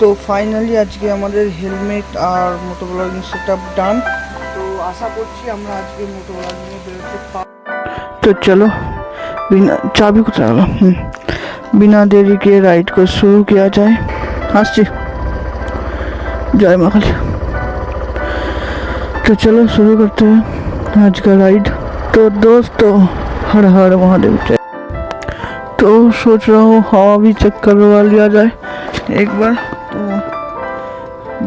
তো ফাইনালি আজকে আমাদের হেলমেট আর মোটো ব্লগিং সেট আপ ডান তো আশা করছি আমরা আজকে মোটো ব্লগিংয়ে বেরোতে পার তো চলো बिना चाबी को चला बिना देरी के राइड को शुरू किया जाए আসছি जय माँ काली तो चलो शुरू करते हैं आज का राइड तो दोस्तों हर हर महादेव जय तो सोच रहा हूँ हवा भी चेक करवा लिया जाए एक बार तो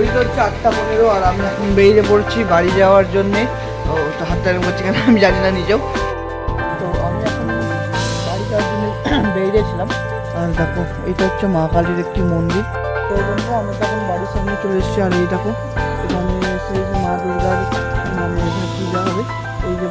ঘড়িতে হচ্ছে আটটা পনেরো আর আমি এখন বেরিয়ে পড়ছি বাড়ি যাওয়ার জন্যে। তো হাতটা করছি কেন? আমি জানি না নিজেও। তো আমি এখন বাড়ি যাওয়ার জন্য বেরিয়েছিলাম। আর দেখো, এটা হচ্ছে মা কালীর একটি মন্দির। তো বন্ধু আমরা তো এখন বাড়ির সামনে চলে এসেছি। আর এই দেখো, এখানে এসে মা দুর্গার মানে পূজা হবে। এই যে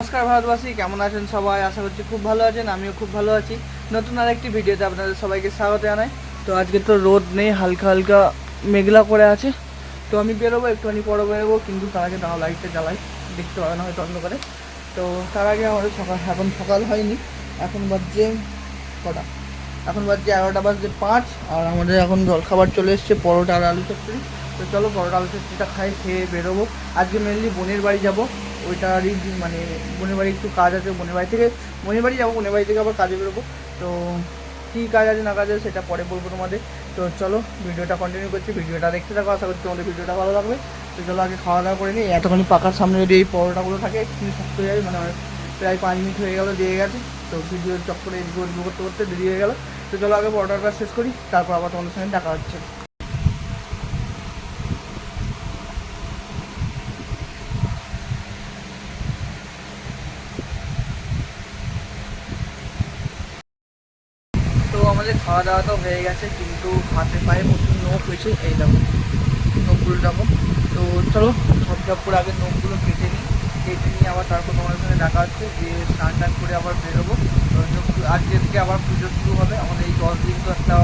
নমস্কার ভারতবাসী, কেমন আছেন সবাই? আশা করছি খুব ভালো আছেন, আমিও খুব ভালো আছি। নতুন আরেকটি ভিডিওতে আপনাদের সবাইকে স্বাগত জানাই। তো আজকে তো রোদ নেই, হালকা হালকা মেঘলা করে আছে। তো আমি বেরোবো, একটুখানি পরে বেরোবো, কিন্তু তার আগে তাও লাইটটা জ্বালাই। দেখতে পাবে না হয়তো অন্ধকারে। তো তার আগে আমাদের সকাল, এখন সকাল হয়নি, এখন বাজছে কটা? এখন বাজছে এগারোটা, বাজছে পাঁচ, আর আমাদের এখন জলখাবার চলে এসছে, পরোটা আর আলু চচ্চড়ি। তো চলো পরোটা, আলু চচ্চড়িটা খাই, খেয়ে বেরোবো। আজকে মেনলি বোনের বাড়ি যাব, ওইটারই মানে বোনের বাড়ি একটু কাজ আছে, বোনের বাড়ি থেকে, বোনের বাড়ি যাব, বোনের বাড়ি থেকে আবার কাজে বেরোবো। তো কী কাজ আছে, না কাজ আছে, সেটা পরে বলব তোমাদের। তো চলো, ভিডিওটা কন্টিনিউ করছি। ভিডিওটা দেখতে থাকো, আশা করছি তোমাদের ভিডিওটা ভালো লাগবে। তো চলো আগে খাওয়া দাওয়া করে নিই। এতক্ষণ পাকার সামনে যদি এই পরোটাগুলো থাকে, একটু শক্ত হয়ে যাবে মানে প্রায় পাঁচ মিনিট হয়ে গেলো, দিয়ে গেছে। তো ভিডিও চক্করে এডিট করতে করতে দেরি হয়ে গেলো। তো চলো আগে পরোটাটা শেষ করি, তারপর আবার তোমাদের সঙ্গে দেখা হচ্ছে তো আমাদের খাওয়া দাওয়া তো হয়ে গেছে, কিন্তু হাতে পায়ে প্রচুর নোখ হয়েছে, এই দেখো নোখগুলো দেখো। তো চলো ঝপ করে আগে নোখগুলো কেটে নিই, কেটে নিয়ে আবার তারপর তোমাদের সঙ্গে দেখা হচ্ছে যে স্নান টান করে আবার বেরোবো। আজকে থেকে আবার পুজো শুরু হবে, আমাদের এই দশ দিন তো একটা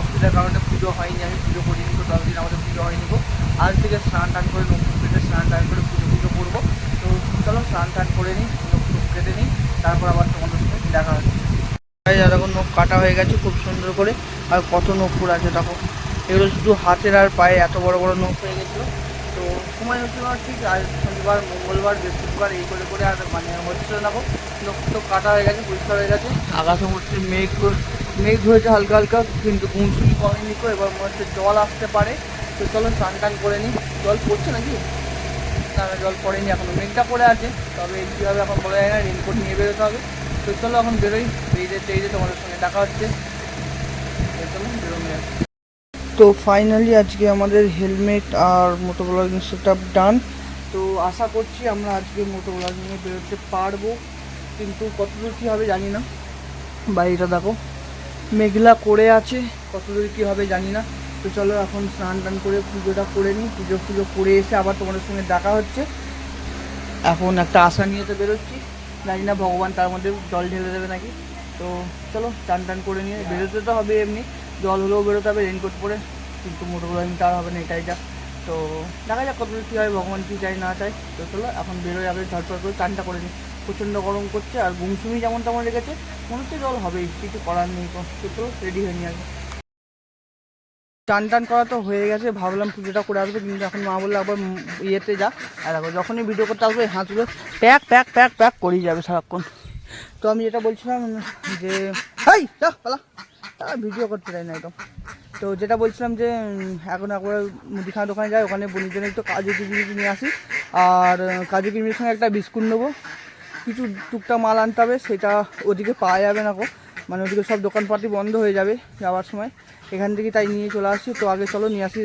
অসুবিধার কারণে পুজো হয়নি, আমি পুজো করিনি তো দশ দিন আমাদের পুজো হয়নি গো। আজ থেকে স্নান টান করে টোখ কেটে স্নান টান করে পুজো পুজো করব। তো চলো, স্নান টান করে নিই টোখ কেটে নিই, তারপর আবার তোমাদের সঙ্গে দেখা হচ্ছে। দেখো নখ কাটা হয়ে গেছে খুব সুন্দর করে। আর কত নখপুর আছে দেখো। এগুলো শুধু হাতের আর পায়ে এত বড় বড় নখ হয়ে গেছিল। তো সময় হচ্ছে না ঠিক আর শনিবার মঙ্গলবার বৃহস্পতিবার এই করে করে আর মানে হচ্ছিল না নখ তো কাটা হয়ে গেছে পরিষ্কার হয়ে গেছে। আকাশে হচ্ছে মেঘ মেঘ হয়েছে হালকা হালকা কিন্তু গুমসুমি কমেনি তো এবার মনে হচ্ছে জল আসতে পারে। তো চলো স্নান টান করে নিই। জল পড়ছে নাকি? না, জল পড়েনি এখনও। মেঘটা পড়ে আছে তবে কীভাবে এখন বলা যায় না রেনকোট নিয়ে বেরোতে হবে। তো চলো এখন বেরোই। বেরিয়ে বেরিয়ে তোমাদের সঙ্গে দেখা হচ্ছে। তো ফাইনালি আজকে আমাদের হেলমেট আর মোটো ব্লগিং সেট আপ ডান তো আশা করছি আমরা আজকে মোটো ব্লগিংয়ে বেরোতে পারব। কিন্তু কতদূর কী হবে জানি না। বাড়িটা দেখো, মেঘলা করে আছে। কতদূর কী হবে জানি না। তো চলো এখন স্নান টান করে পুজোটা করে নিই। পুজো পুজো করে এসে আবার তোমাদের সঙ্গে দেখা হচ্ছে। এখন একটা আশা নিয়ে তো বেরোচ্ছি। জানি না, ভগবান তার মধ্যে জল ঢেলে দেবে নাকি। তো চলো টান টান করে নিয়ে, বেরোতে তো হবে এমনি। জল হলেও বেরোতে হবে রেনকোট পরে। কিন্তু মোটর আমি তার হবে না, এটাই যা। তো দেখা যাক কত কী হয়, ভগবান কী চাই না চাই তো চলো, এখন বেরোয় আগে ঝটপট করে চানটা করে নিই। প্রচণ্ড গরম করছে, আর গুমসুমি যেমন তেমন রেখেছে মনে হচ্ছে জল হবেই, কিছু করার নেই তো। চলো রেডি হয়ে নিয়ে আগে। টান টান করা তো হয়ে গেছে, ভাবলাম পুজোটা করে আসবে, কিন্তু এখন মা বলল একবার ইয়েতে যা। আর দেখো, যখনই ভিডিও করতে আসবে এই হাতগুলো প্যাক প্যাক প্যাক প্যাক করেই যাবে সারাক্ষণ। তো আমি যেটা বলছিলাম যে, হাই পালা। ভিডিও করতে চাই না একদম। তো যেটা বলছিলাম যে এখন একবার মুদিখানা দোকানে যাই, ওখানে বোনের জন্য একটু কাজু কিচমিচ নিয়ে আসি। আর কাজু কিচমিচের সঙ্গে একটা বিস্কুট নেব। কিছু টুকটাক মাল আনতে হবে, সেটা ওদিকে পাওয়া যাবে না গো। মানে ওদিকে সব দোকানপাতি বন্ধ হয়ে যাবে যাওয়ার সময়। এখান থেকে তাই নিয়ে চলে আসছি, তো আগে চলো নিয়ে আসি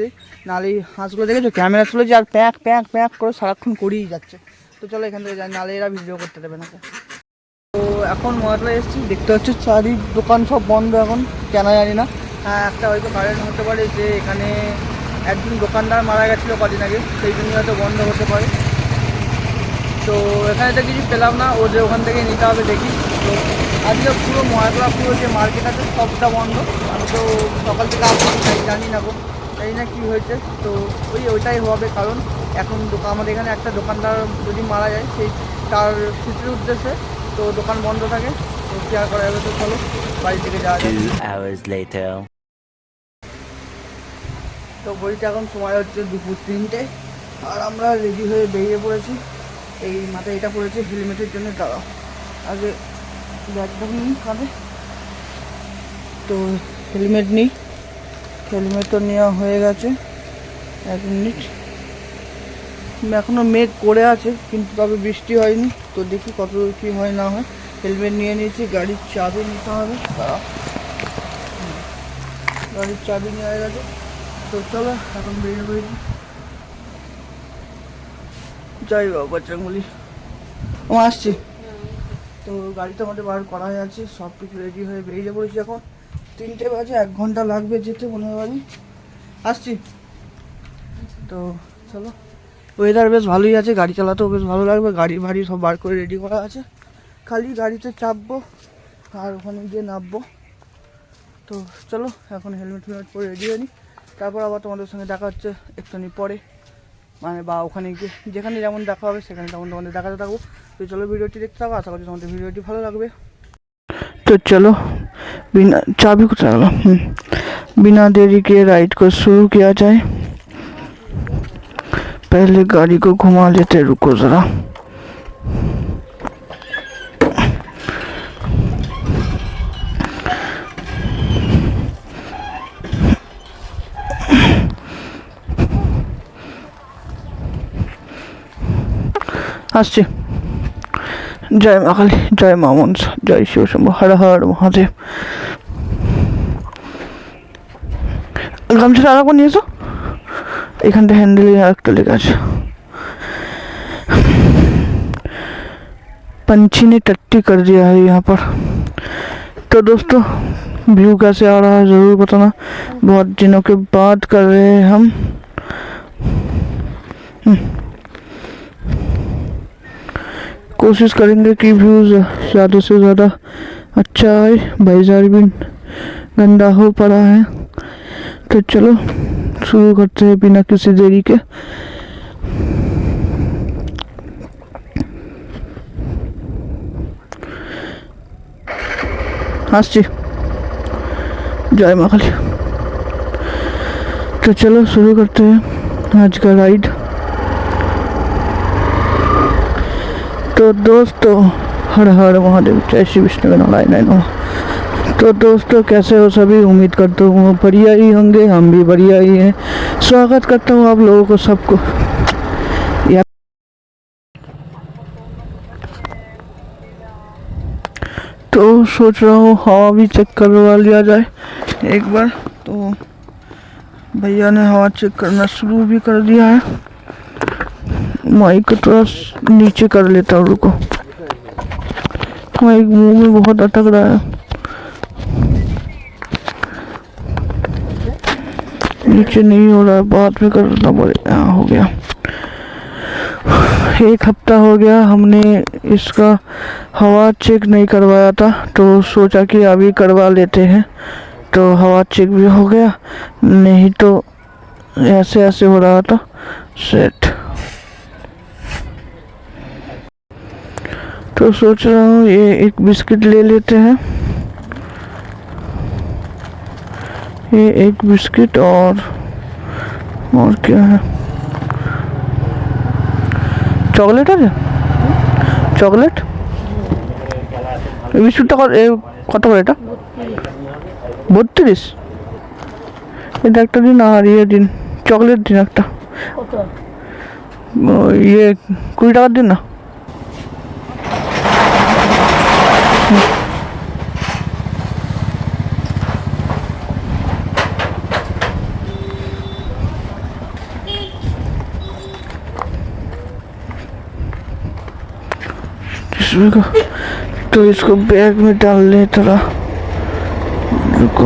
নাহলে এই হাঁসগুলো দেখেছ? ক্যামেরা তুলেছি আর প্যাক প্যাক প্যাক করে সারাক্ষণ করেই যাচ্ছে। তো চলো এখান থেকে যাই, নালে এরা ভিডিও করতে দেবে না তো এখন মহাতলা এসেছি, দেখতে হচ্ছে চারি দোকান সব বন্ধ এখন, কেন জানি না। হ্যাঁ একটা হয়তো কারেন্ট হতে পারে যে এখানে একজন দোকানদার মারা গেছিল কদিন আগে, সেই জন্য হয়তো বন্ধ হতে পারে। তো এখানে তো কিছু পেলাম না, ও যে ওখান থেকে নিতে হবে দেখি। তো আজকে পুরো মহাতলা পুরো যে মার্কেট আছে সবটা বন্ধ। আমি তো সকাল থেকে আসলাম তাই জানি না গো। জানি না কী হয়েছে। তো ওই ওইটাই হবে কারণ এখন দোকান আমাদের এখানে একটা দোকানদার যদি মারা যায় সেই তার স্মৃতির উদ্দেশ্যে তো দোকান বন্ধ থাকে। তো কী আর করা যাবে তো চলো বাড়ি থেকে যাওয়া later. তো বইটা এখন সময় হচ্ছে দুপুর তিনটে। আর আমরা রেডি হয়ে বেরিয়ে পড়েছি। এই মাথায় এটা পড়েছে হেলমেটের জন্য দাঁড়া আগে ব্যাগটা নিই তো হেলমেট নিই। হেলমেট তো নেওয়া হয়ে গেছে। এক মিনিট। এখনও মেঘ করে আছে, কিন্তু তবে বৃষ্টি হয়নি। তো দেখি কত কী হয় না হয়। হেলমেট নিয়ে নিয়েছি, গাড়ির চাবি নিতে হবে। গাড়ির চাবি নেওয়া হয়ে গেছে। তো চলো, এখন বেরিয়ে পড়েছি যাই বাবা বাচ্চাগুলি ও, আসছি। তো গাড়িতে আমাদের বার করা হয়ে আছে সব কিছু রেডি হয়ে বেরিয়ে পড়েছি এখন। তিনটে বাজে, এক ঘণ্টা লাগবে যেতে মনে হয় আসছি। তো চলো। ওয়েদার বেশ ভালোই আছে, গাড়ি চালাতেও বেশ ভালো লাগবে, গাড়ি ভাড়ি সব বার করে রেডি করা আছে। খালি গাড়িতে চাপবো, আর ওখানে গিয়ে নামবো। তো চলো, এখন হেলমেট ফেলমেট পরে রেডি হয়ে নিই তারপর আবার তোমাদের সঙ্গে দেখা হচ্ছে একটুখানি পরে। মানে বা ওখানে গিয়ে যেখানে যেমন দেখা হবে সেখানে তেমন তোমাদের দেখাতে থাকবো তো চলো ভিডিওটি দেখতে থাকো আশা করছি তোমাদের ভিডিওটি ভালো লাগবে तो चलो बिना चाबी को चला बिना देरी के राइड को शुरू किया जाए पहले गाड़ी को घुमा लेते रुको ज़रा আসছি জয় মা কালী জয় মা মনসা জয় শিব শম্ভু হর হর মহাদেব গামছাটা আর নিয়ে এসো এখানটা হ্যান্ডেলে আর একটা লেখা আছে पंछी ने टट्टी कर दिया है यहाँ पर तो दोस्तों व्यू कैसे आ रहा है ज़रूर बताना बहुत दिनों के बाद कर रहे हैं हम कोशिश करेंगे कि व्यूज़ ज़्यादा से ज़्यादा अच्छा आए। भाईजार भी गंदा हो पड़ा है। तो चलो, शुरू करते हैं बिना किसी देरी के। हाँ जी। जय माखली तो चलो, शुरू करते हैं। आज का राइड तो दोस्तों, हर हर महादेव, जय श्री विष्णु नारायण नमः। तो दोस्तों, कैसे हो सभी? उम्मीद करता हूँ बढ़िया ही होंगे, हम भी बढ़िया ही हैं। स्वागत करता हूँ आप लोगों को सबको। तो सोच रहा हूँ हवा भी चेक करवा लिया जाए एक बार। तो भैया ने हवा चेक करना शुरू भी कर दिया है। माइक थोड़ा नीचे कर लेता हूँ रुको। माइक मुँह में बहुत अटक रहा है। नीचे नहीं हो रहा है बाद में करना पड़ेगा हाँ, हो गया। एक हफ़्ता हो गया हमने इसका हवा चेक नहीं करवाया था तो सोचा कि अभी करवा लेते हैं तो हवा चेक भी हो गया नहीं तो ऐसे ऐसे हो रहा था सेट तो सोच रहा हूँ ये एक बिस्किट ले लेते हैं ये एक बिस्किट और और क्या है চকলেট আছে চকলেট এই বিস্কুটটা কত এ কত করে এটা বত্রিশ এটা একটা দিন আর ইয়ে দিন চকলেট দিন একটা ও, ইয়ে কুড়ি টাকার দিন না इसको तो इसको बैग में डाल ले थोड़ा रुको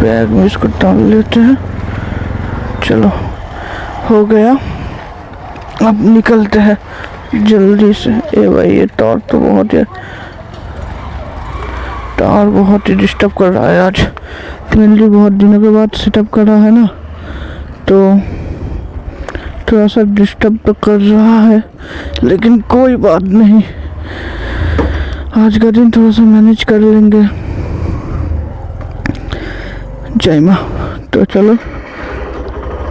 बैग में इसको डाल लेते हैं चलो हो गया अब निकलते हैं जल्दी से ए भाई ये टॉर तो बहुत है टावर बहुत ही डिस्टर्ब कर रहा है आज। मेनली बहुत दिनों के बाद सेटअप कर रहा है ना। तो थोड़ा सा डिस्टर्ब तो कर रहा है, लेकिन कोई बात नहीं। आज का दिन थोड़ा सा मैनेज कर लेंगे। जय माँ। तो चलो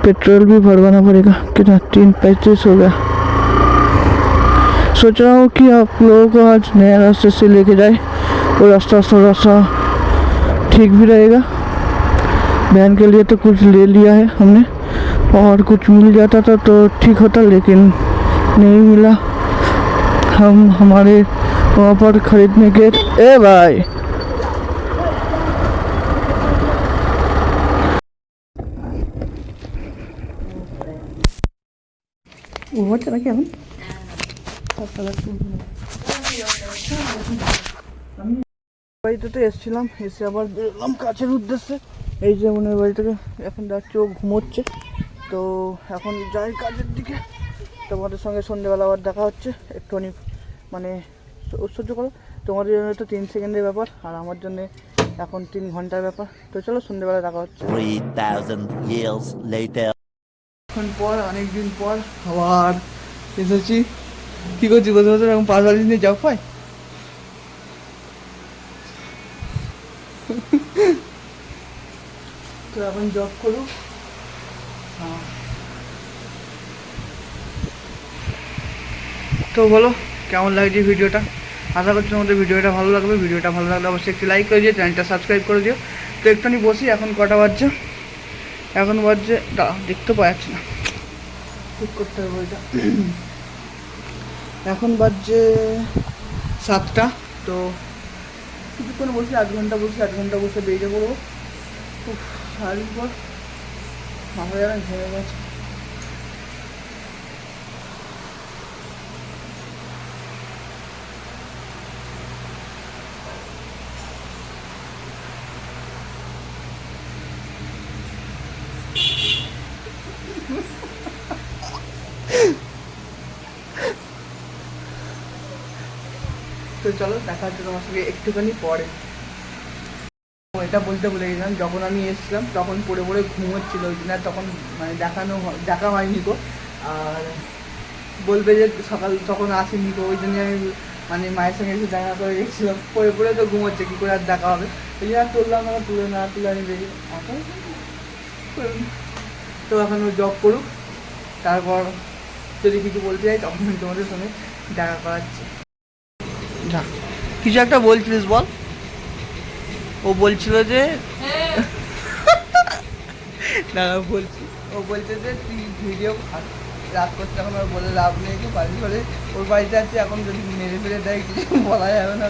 पेट्रोल भी भरवाना पड़ेगा। कितना? तीन पैंतीस हो गया। सोच रहा हूँ कि आप लोगों को आज नया रास्ते से लेके जाए। वो रास्ता थोड़ा सा ठीक भी रहेगा बहन के लिए तो कुछ ले लिया है हमने और कुछ मिल जाता था तो ठीक होता लेकिन नहीं मिला हम हमारे वहाँ पर ख़रीदने के ए भाई वो चला क्या हम বাড়িতে তো এসেছিলাম এসে আবার বেরোলাম কাছের উদ্দেশ্যে। এই যে মনের বাড়ি থেকে এখন যাচ্ছে ও ঘুমোচ্ছে। তো এখন যাই কাজের দিকে। তোমাদের সঙ্গে সন্ধ্যেবেলা আবার দেখা হচ্ছে। একটুখানি মানে সহ্য করো। তোমাদের জন্য তো তিন সেকেন্ডের ব্যাপার আর আমার জন্য এখন তিন ঘণ্টার ব্যাপার। তো চলো সন্ধ্যেবেলা দেখা হচ্ছে। 3,000 years later. অনেকক্ষণ পর অনেকদিন পর আবার এসেছি। কি করছি বসে বসে এরকম পাঁচ নিয়ে যাও পাই? তো এখন জব করুক। হ্যাঁ। তো বলো, কেমন লাগছে ভিডিওটা? আশা করছি তোমাদের ভিডিওটা ভালো লাগবে। ভিডিওটা ভালো লাগলে অবশ্যই একটি লাইক করে দিও চ্যানেলটা সাবস্ক্রাইব করে দিও। তো একটুখানি বসি, এখন কটা বাজছে? এখন বাজছে দেখতে পাওয়া যাচ্ছে না। ঠিক করতে হবে ওইটা। এখন বাজছে সাতটা, তো কিছুক্ষণ বসে, আধ ঘণ্টা বসে, আধ ঘণ্টা বসে বেরিয়ে পড়ব। খুব সারাদিন পর মাথা যেন ঘেমে গেছে। তো চলো, দেখা হচ্ছে তোমার সঙ্গে একটুখানি পরে। এটা বলতে ভুলে গেছিলাম, যখন আমি এসেছিলাম তখন পড়ে পড়ে ঘুমোচ্ছিল ওই দিন, আর তখন মানে দেখানো দেখা হয়নি গো। আর বলবে যে সকাল তখন আসেনি গো, ওই জন্য আমি মানে মায়ের সঙ্গে এসে দেখা করে গেছিলাম। পড়ে পড়ে তো ঘুমোচ্ছে, কী করে আর দেখা হবে? ওই জন্য আর তুললাম না, তুলে না তুলে আমি এখন তো এখন ও জব করুক, তারপর যদি কিছু বলতে চাই তখন আমি তোমাদের সঙ্গে দেখা করাচ্ছি। না কিছু একটা বলছিলিস বল। ও বলছিল যে না বলছি। ও বলছে যে তুই ভিডিও রাত করতে এখন আর বলে লাভ নেই কি বাড়ি ঘরে ওর বাড়িতে আছে এখন যদি মেরে ফেলে দেয় কিছু বলা যাবে না।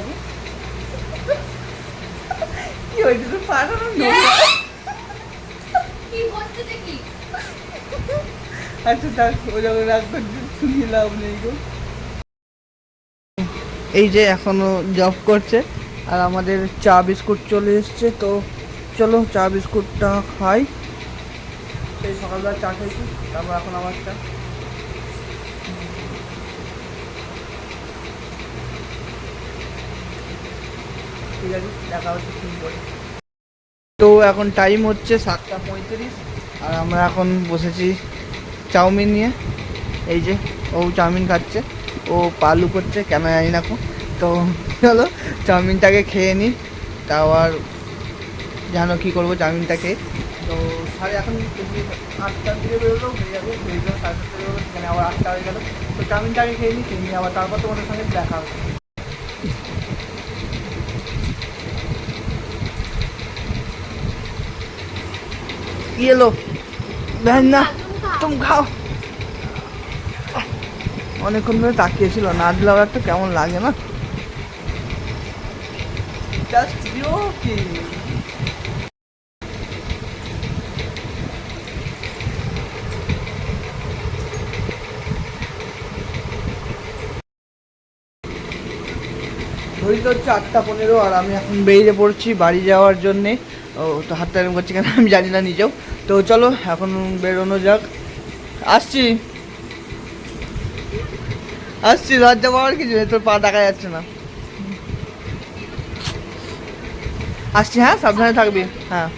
কি হয়েছে তো পাঠানো আচ্ছা তার ও যখন রাগ করছে শুনিয়ে লাভ নেই গো। এই যে এখনও জব করছে, আর আমাদের চা বিস্কুট চলে এসছে, তো চলো চা বিস্কুটটা খাই। সেই সকালবেলা চা খেয়েছি, তারপর এখন আমার চা। ঠিক আছে করে তো এখন টাইম হচ্ছে সাতটা পঁয়ত্রিশ, আর আমরা এখন বসেছি চাউমিন নিয়ে। এই যে ও চাউমিন খাচ্ছে। ও পালু করছে কেন জানি না কো। তো চলো চাউমিনটাকে খেয়ে নিই তাও আর জানো কী করবো চাউমিনটাকে তো সাড়ে এখন বেশি আটটার দিকে বেরোলেও হয়ে যাবে হয়ে যাবে সাড়ে সাতটা বেরোলো সেখানে আবার আটটা হয়ে গেলো তো চাউমিনটাকে খেয়ে নিই খেয়ে নিই আবার তারপর তোমাদের সঙ্গে দেখা হবে ये लो बहन ना तुम খাও অনেকক্ষণ ধরে তাকিয়েছিল না দিলে আবার একটা কেমন লাগে না? জাস্ট জোকিং ঘড়িতে হচ্ছে আটটা পনেরো আর আমি এখন বেরিয়ে পড়ছি বাড়ি যাওয়ার জন্যে। ও তো হাতটা করছি কেন? আমি জানি না নিজেও। তো চলো এখন বেরোনো যাক। আসছি। আসছি লজ্জা পাওয়ার কিছু নেই তোর পা দেখা যাচ্ছে না। আসছি হ্যাঁ সাবধানে থাকবি হ্যাঁ।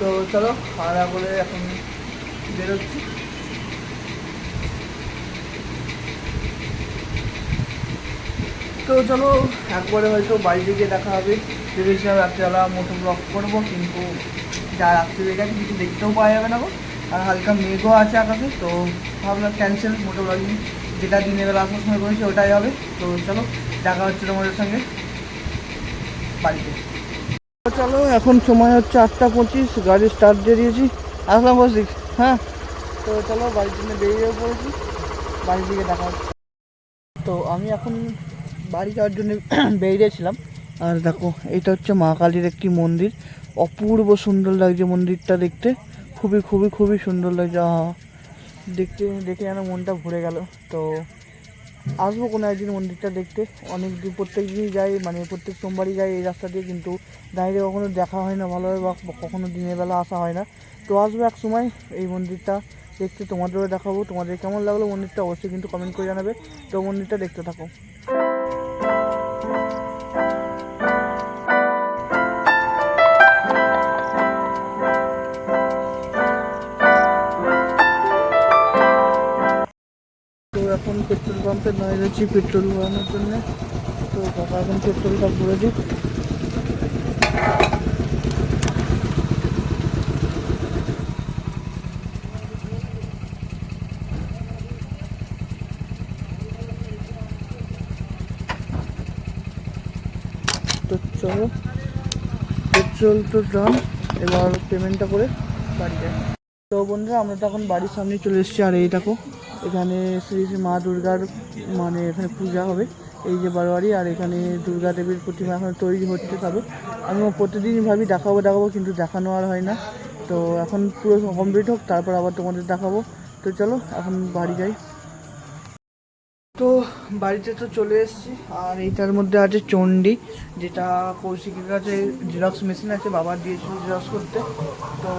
তো চলো খাওয়া দাওয়া করে এখন বেরোচ্ছি। তো চলো একবারে হয়তো বাড়ি থেকে দেখা হবে। ভেবেছিলাম রাত্রেবেলা মোটো ব্লক করব কিন্তু যা রাত্রি হয়ে গেছে, কিছু দেখতেও পাওয়া যাবে না গো। আর হালকা মেঘও আছে আকাশে, তো ভাবলাম ক্যান্সেল মোটো ব্লগিং যেটা দিনের বেলা আসার সময় করেছি, ওটাই হবে। তো চলো, দেখা হচ্ছে তোমাদের সঙ্গে বাড়িতে। চলো, এখন সময় হচ্ছে আটটা পঁচিশ, গাড়ি স্টার্ট দিয়ে দিয়েছি। আসলাম বসি হ্যাঁ? তো চলো, বাড়ির জন্য বেরিয়ে পড়েছি। বাড়ির দিকে দেখা হচ্ছে। তো আমি এখন বাড়ি যাওয়ার জন্য বেরিয়েছিলাম। আর দেখো এটা হচ্ছে মা কালীর একটি মন্দির। অপূর্ব সুন্দর লাগছে মন্দিরটা দেখতে। খুবই খুবই খুবই সুন্দর লাগছে দেখতে, দেখে যেন মনটা ভরে গেল। তো আসব কোনো একদিন মন্দিরটা দেখতে। অনেক প্রত্যেক দিনই যাই মানে প্রত্যেক সোমবারই যাই এই রাস্তা দিয়ে, কিন্তু দাঁড়িয়ে কখনো দেখা হয় না ভালোভাবে বা কখনো দিনের বেলা আসা হয় না। তো আসব এক সময় এই মন্দিরটা দেখতে, তোমাদেরও দেখাবো। তোমাদের কেমন লাগল মন্দিরটা অবশ্যই কিন্তু কমেন্ট করে জানাবে। তো মন্দিরটা দেখতে থাকো। এখন পেট্রোল পাম্পে, নয় রয়েছি পেট্রোল ভরানোর জন্য। তো বাবা এখন পেট্রোলটা ভরে দিই তো চলো, পেট্রোল তো ডান এবার পেমেন্টটা করে বাড়ি যাই। তো বন্ধুরা, আমরা তো এখন বাড়ির সামনে চলে এসেছি, আর এই দেখো এখানে শ্রী শ্রী মা দুর্গার মানে এখানে পূজা হবে, এই যে বারোয়ারি, আর এখানে দুর্গা দেবীর প্রতিমা এখন তৈরি হচ্ছে তবে আমি প্রতিদিনই ভাবি দেখাবো দেখাবো, কিন্তু দেখানো আর হয় না। তো এখন পুরো কমপ্লিট হোক, তারপর আবার তোমাদের দেখাবো। তো চলো, এখন বাড়ি যাই। তো বাড়িতে তো চলে এসেছি, আর এইটার মধ্যে আছে চণ্ডী, যেটা কৌশিকের কাছে জেরক্স মেশিন আছে বাবার দিয়েছিল জেরক্স করতে। তো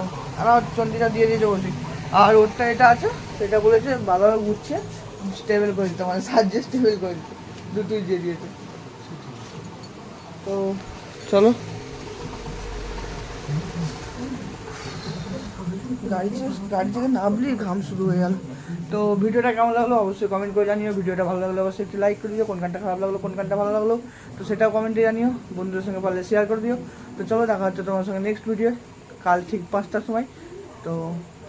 আমার চণ্ডীটা দিয়ে দিয়েছে কৌশিক। আর ওরটা এটা আছে, সেটা বলেছে বাবা উঠছে স্টেবল করে দিতে মানে সাহায্যে স্টেবল করে দিতে, দুটোই দিয়ে দিয়েছে। তো চলো। গাড়ি গাড়ি থেকে নামলেই ঘাম শুরু হয়ে গেল। তো ভিডিওটা কেমন লাগল অবশ্যই কমেন্ট করে জানিও, ভিডিওটা ভালো লাগল অবশ্যই একটু লাইক করে দিও কোন গানটা খারাপ লাগল কোন গানটা ভালো লাগল, তো সেটাও কমেন্টে জানিও, বন্ধুদের সঙ্গে পারলে শেয়ার করে দিও। তো চলো, দেখা হচ্ছে তোমার সঙ্গে নেক্সট ভিডিও কাল ঠিক পাঁচটার সময়। তো